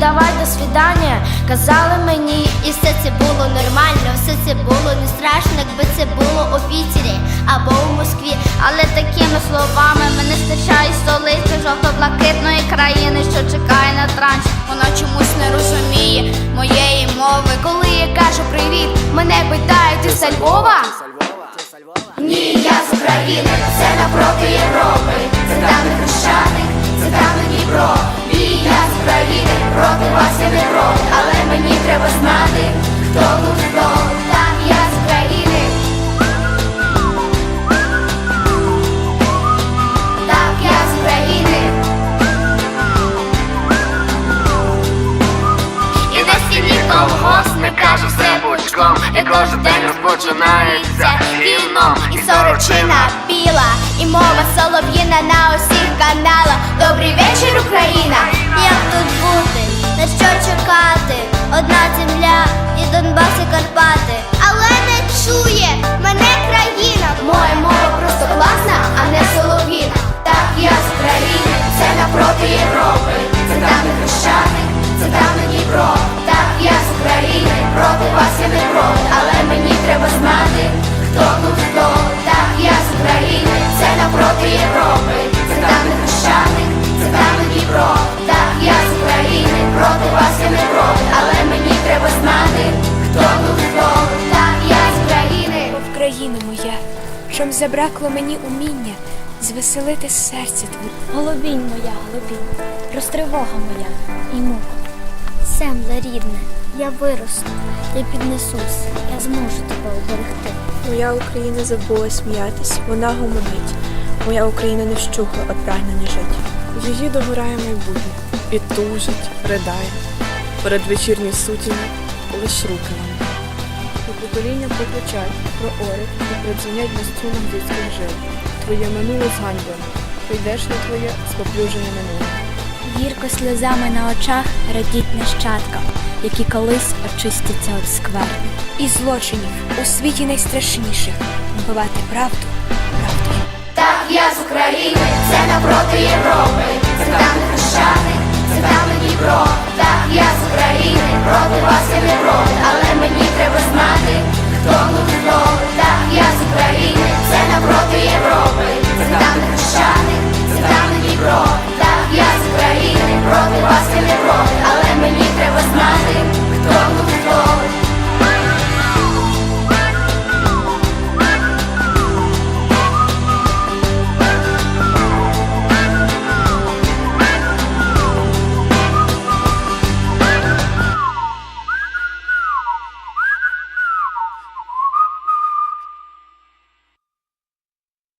давай до свідання. Казали мені, І все це було нормально, все це було не страшно, якби це було у Пітері або у Москві. Але такими словами мене стачає столиця жовто-блакитної країни, що чекає на транш. Вона чомусь не розуміє моєї мови. коли я кажу привіт, мене питають ти з Львова? Ні, я з України, це напроти Європи. Це там не Хрещатик, це там не треба знати, хто тут хто. Так, я з України. Так, я з України. І на стіні колгосп не каже все пучком, і кожен день розпочинається гімном. І сорочина біла, і мова солов'їна на усіх каналах. Добрий вечір, Україна! Чом забракло мені уміння звеселити серце твоє. Голубінь моя, голубінь, розтривога моя і мука. Земле рідне, я виросту, я піднесусь, я зможу тебе оберегти. Моя Україна забула сміятись, вона гомонить. Моя Україна не вщухла від прагнення жити. Її догорає майбутнє і тужить, ридає. Перед вечірній сутіні лиш руки нам. Покоління прокличать про орих і придзвонять на струнах дітських жил. Твоє минуле зганьблене, прийдешнє твоє споплюжене минуле. Гірко сльозами на очах радіть нащадкам, які колись очистяться від скверни. І злочинів у світі найстрашніших вбивати правду правдою. Так, я з України, це напроти Європи.